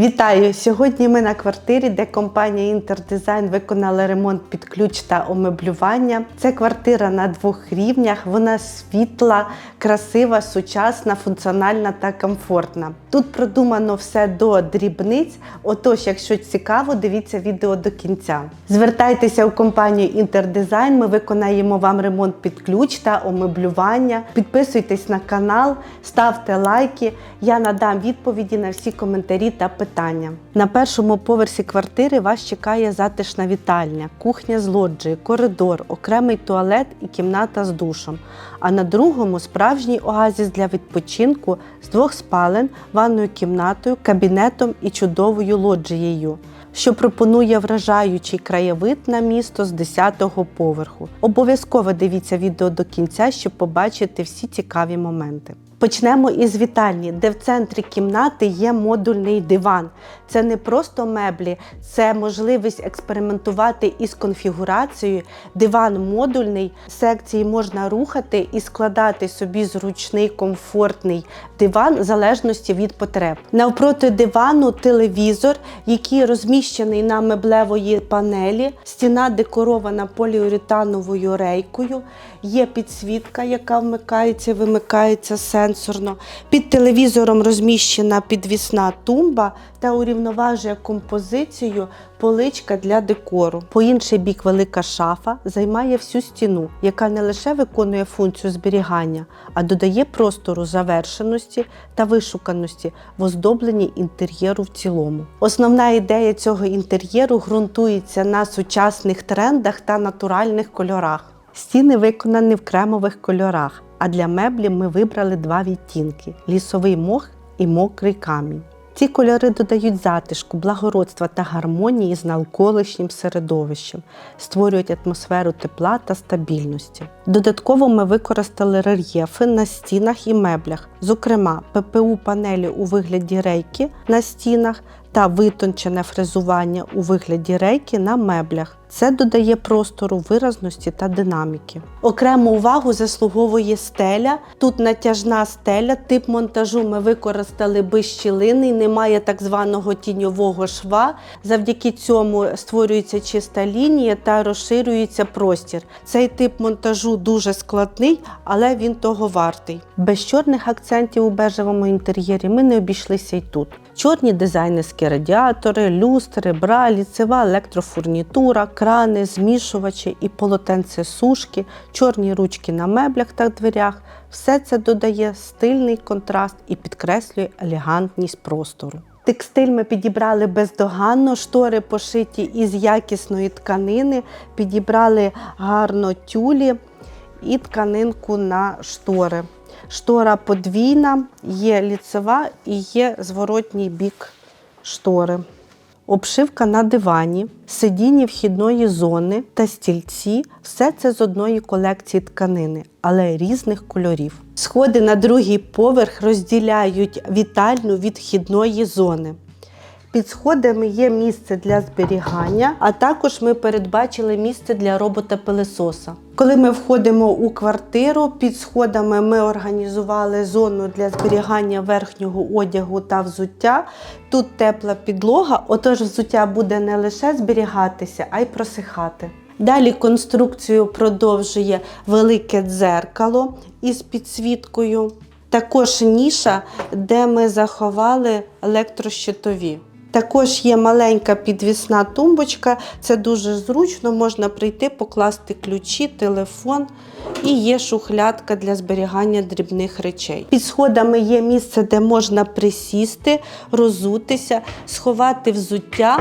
Вітаю! Сьогодні ми на квартирі, де компанія Інтердизайн виконала ремонт під ключ та омеблювання. Це квартира на двох рівнях. Вона світла, красива, сучасна, функціональна та комфортна. Тут продумано все до дрібниць. Отож, якщо цікаво, дивіться відео до кінця. Звертайтеся у компанію Інтердизайн. Ми виконаємо вам ремонт під ключ та омеблювання. Підписуйтесь на канал, ставте лайки. Я надам відповіді на всі коментарі та питання. На першому поверсі квартири вас чекає затишна вітальня, кухня з лоджією, коридор, окремий туалет і кімната з душем. А на другому справжній оазіс для відпочинку з двох спален, ванною кімнатою, кабінетом і чудовою лоджією. Що пропонує вражаючий краєвид на місто з 10-го поверху. Обов'язково дивіться відео до кінця, щоб побачити всі цікаві моменти. Почнемо із вітальні, де в центрі кімнати є модульний диван. Це не просто меблі, це можливість експериментувати із конфігурацією. Диван модульний, секції можна рухати і складати собі зручний, комфортний диван в залежності від потреб. Навпроти дивану телевізор, який розміщений на меблевої панелі, стіна декорована поліуретановою рейкою, є підсвітка, яка вмикається, вимикається сенсорно. Під телевізором розміщена підвісна тумба та урівноважує композицію поличка для декору. По інший бік велика шафа займає всю стіну, яка не лише виконує функцію зберігання, а додає простору завершеності та вишуканості в оздобленні інтер'єру в цілому. Основна ідея цього інтер'єру ґрунтується на сучасних трендах та натуральних кольорах. Стіни виконані в кремових кольорах, а для меблів ми вибрали два відтінки лісовий мох і мокрий камінь. Ці кольори додають затишку, благородства та гармонії з навколишнім середовищем, створюють атмосферу тепла та стабільності. Додатково ми використали рельєфи на стінах і меблях, зокрема, ППУ панелі у вигляді рейки на стінах та витончене фрезування у вигляді рейки на меблях. Це додає простору виразності та динаміки. Окрему увагу заслуговує стеля. Тут натяжна стеля, тип монтажу ми використали безщілинний, немає так званого тіньового шва. Завдяки цьому створюється чиста лінія та розширюється простір. Цей тип монтажу дуже складний, але він того вартий. Без чорних акцентів у бежевому інтер'єрі ми не обійшлися й тут. Чорні дизайнерські радіатори, люстри, бра, ліцева електрофурнітура, крани, змішувачі і полотенце сушки, чорні ручки на меблях та дверях. Все це додає стильний контраст і підкреслює елегантність простору. Текстиль ми підібрали бездоганно, штори пошиті із якісної тканини, підібрали гарно тюлі і тканинку на штори. Штора подвійна, є ліцева і є зворотній бік штори. Обшивка на дивані, сидіння вхідної зони та стільці все це з одної колекції тканини, але різних кольорів. Сходи на другий поверх розділяють вітальну від вхідної зони. Під сходами є місце для зберігання, а також ми передбачили місце для робота-пилесоса. Коли ми входимо у квартиру, під сходами ми організували зону для зберігання верхнього одягу та взуття. Тут тепла підлога, отож взуття буде не лише зберігатися, а й просихати. Далі конструкцію продовжує велике дзеркало із підсвіткою. Також ніша, де ми заховали електрощитові. Також є маленька підвісна тумбочка, це дуже зручно, можна прийти, покласти ключі, телефон і є шухлядка для зберігання дрібних речей. Під сходами є місце, де можна присісти, розутися, сховати взуття.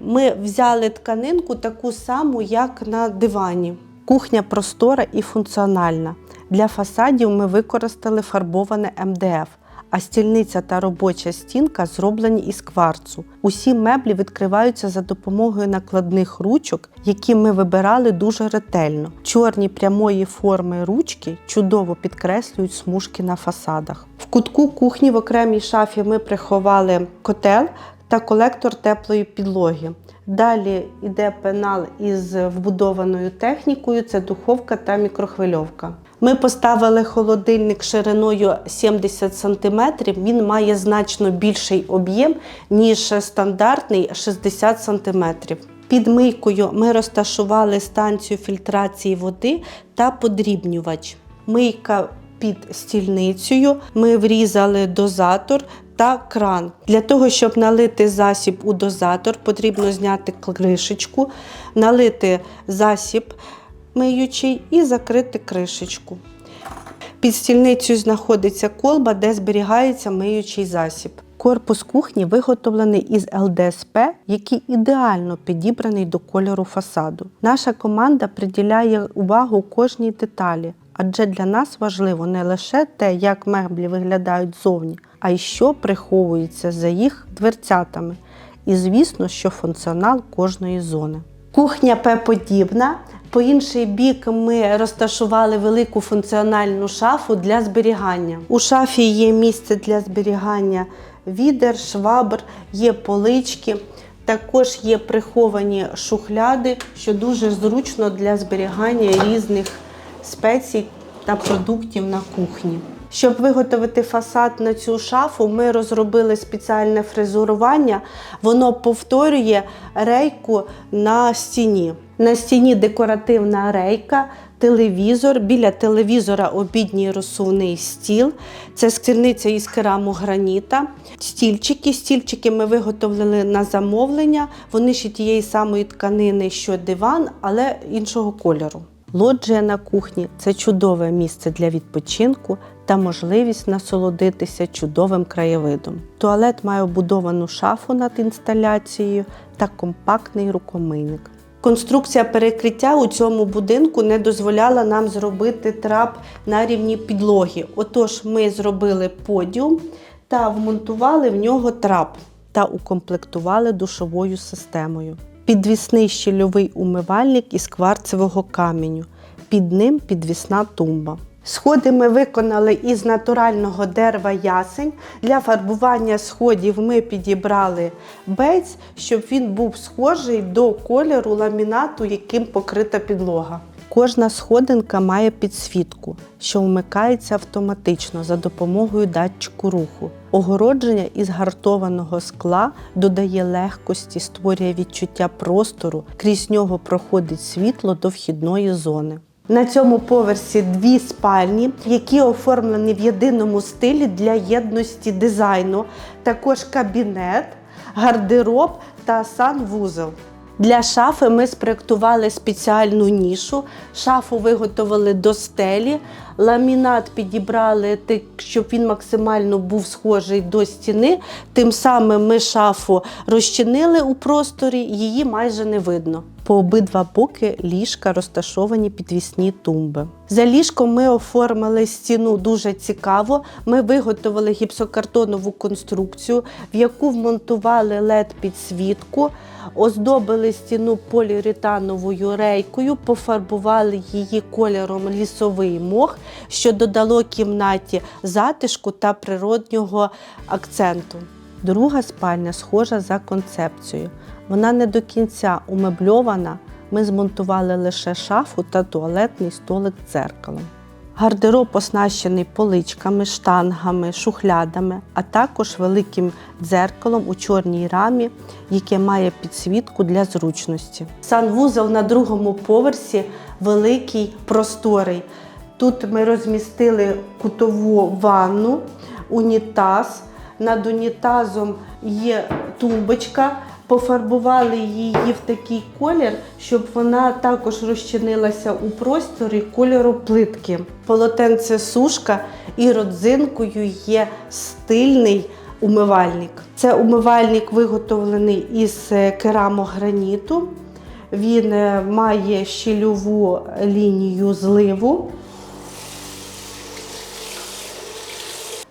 Ми взяли тканинку таку саму, як на дивані. Кухня простора і функціональна. Для фасадів ми використали фарбоване МДФ а стільниця та робоча стінка зроблені із кварцу. Усі меблі відкриваються за допомогою накладних ручок, які ми вибирали дуже ретельно. Чорні прямої форми ручки чудово підкреслюють смужки на фасадах. В кутку кухні в окремій шафі ми приховали котел та колектор теплої підлоги. Далі йде пенал із вбудованою технікою, це духовка та мікрохвильовка. Ми поставили холодильник шириною 70 см. Він має значно більший об'єм, ніж стандартний 60 см. Під мийкою ми розташували станцію фільтрації води та подрібнювач. Мийка під стільницею ми врізали дозатор та кран. Для того, щоб налити засіб у дозатор, потрібно зняти кришечку, налити засіб миючий і закрити кришечку. Під стільницею знаходиться колба, де зберігається миючий засіб. Корпус кухні виготовлений із ЛДСП, який ідеально підібраний до кольору фасаду. Наша команда приділяє увагу кожній деталі, адже для нас важливо не лише те, як меблі виглядають зовні, а й що приховується за їх дверцятами. І звісно, що функціонал кожної зони. Кухня П-подібна. По інший бік ми розташували велику функціональну шафу для зберігання. У шафі є місце для зберігання відер, швабр, є полички. Також є приховані шухляди, що дуже зручно для зберігання різних спецій та продуктів на кухні. Щоб виготовити фасад на цю шафу, ми розробили спеціальне фрезурування. Воно повторює рейку на стіні. На стіні декоративна рейка, телевізор. Біля телевізора обідній розсувний стіл. Це стільниця із керамограніта. Стільчики. Стільчики ми виготовили на замовлення. Вони ще тієї самої тканини, що диван, але іншого кольору. Лоджія на кухні це чудове місце для відпочинку та можливість насолодитися чудовим краєвидом. Туалет має обудовану шафу над інсталяцією та компактний рукомийник. Конструкція перекриття у цьому будинку не дозволяла нам зробити трап на рівні підлоги. Отож, ми зробили подіум та вмонтували в нього трап та укомплектували душовою системою. Підвісний щільовий умивальник із кварцевого каменю. Під ним підвісна тумба. Сходи ми виконали із натурального дерева ясень. Для фарбування сходів ми підібрали бейць, щоб він був схожий до кольору ламінату, яким покрита підлога. Кожна сходинка має підсвітку, що вмикається автоматично за допомогою датчику руху. Огородження із гартованого скла додає легкості, створює відчуття простору, крізь нього проходить світло до вхідної зони. На цьому поверсі дві спальні, які оформлені в єдиному стилі для єдності дизайну, також кабінет, гардероб та санвузол. Для шафи ми спроектували спеціальну нішу. Шафу виготовили до стелі. Ламінат підібрали так, щоб він максимально був схожий до стіни. Тим самим ми шафу розчинили у просторі, її майже не видно. По обидва боки ліжка розташовані підвісні тумби. За ліжком ми оформили стіну дуже цікаво. Ми виготовили гіпсокартонову конструкцію, в яку вмонтували led підсвітку, оздобили стіну поліуретановою рейкою, пофарбували її кольором лісовий мох, що додало кімнаті затишку та природнього акценту. Друга спальня схожа за концепцією. Вона не до кінця умебльована. Ми змонтували лише шафу та туалетний столик з дзеркалом. Гардероб оснащений поличками, штангами, шухлядами, а також великим дзеркалом у чорній рамі, яке має підсвітку для зручності. Санвузол на другому поверсі великий, просторий. Тут ми розмістили кутову ванну, унітаз. Над унітазом є тумбочка. Пофарбували її в такий колір, щоб вона також розчинилася у просторі кольору плитки. Полотенце сушка і родзинкою є стильний умивальник. Це умивальник виготовлений із е, керамограніту. Він е, має щільову лінію зливу.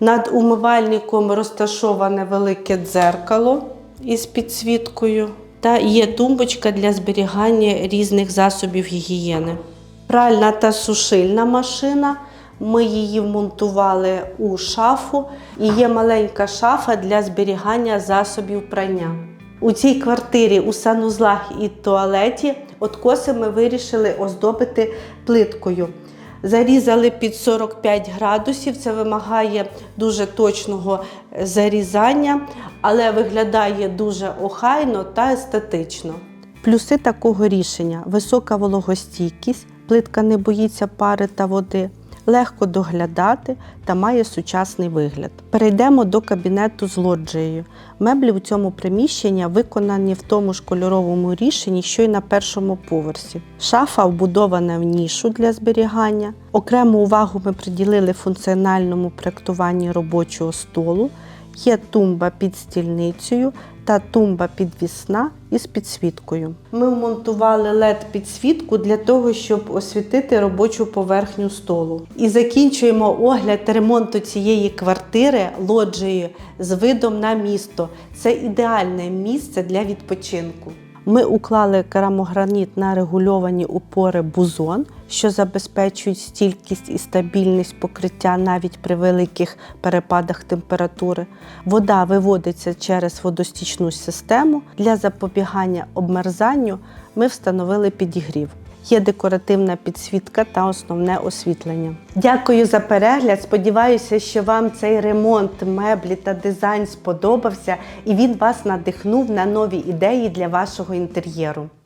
Над умивальником розташоване велике дзеркало із підсвіткою та є тумбочка для зберігання різних засобів гігієни. Пральна та сушильна машина. Ми її вмонтували у шафу і є маленька шафа для зберігання засобів прання. У цій квартирі у санузлах і туалеті откоси ми вирішили оздобити плиткою. Зарізали під 45 градусів. Це вимагає дуже точного е, зарізання, але виглядає дуже охайно та естетично. Плюси такого рішення: висока вологостійкість, плитка не боїться пари та води, легко доглядати та має сучасний вигляд. Перейдемо до кабінету з лоджією. Меблі у цьому приміщенні виконані в тому ж кольоровому рішенні, що й на першому поверсі. Шафа вбудована в нішу для зберігання. Окрему увагу ми приділили функціональному проєктуванні робочого столу. Є тумба під стільницею та тумба підвісна із підсвіткою. Ми вмонтували led підсвітку для того, щоб освітити робочу поверхню столу. І закінчуємо огляд ремонту цієї квартири лоджією з видом на місто. Це ідеальне місце для відпочинку. Ми уклали керамограніт на регульовані упори бузон, що забезпечують стількість і стабільність покриття навіть при великих перепадах температури. Вода виводиться через водостічну систему. Для запобігання обмерзанню ми встановили підігрів. Є декоративна підсвітка та основне освітлення. Дякую за перегляд. Сподіваюся, що вам цей ремонт, меблі та дизайн сподобався і він вас надихнув на нові ідеї для вашого інтер'єру.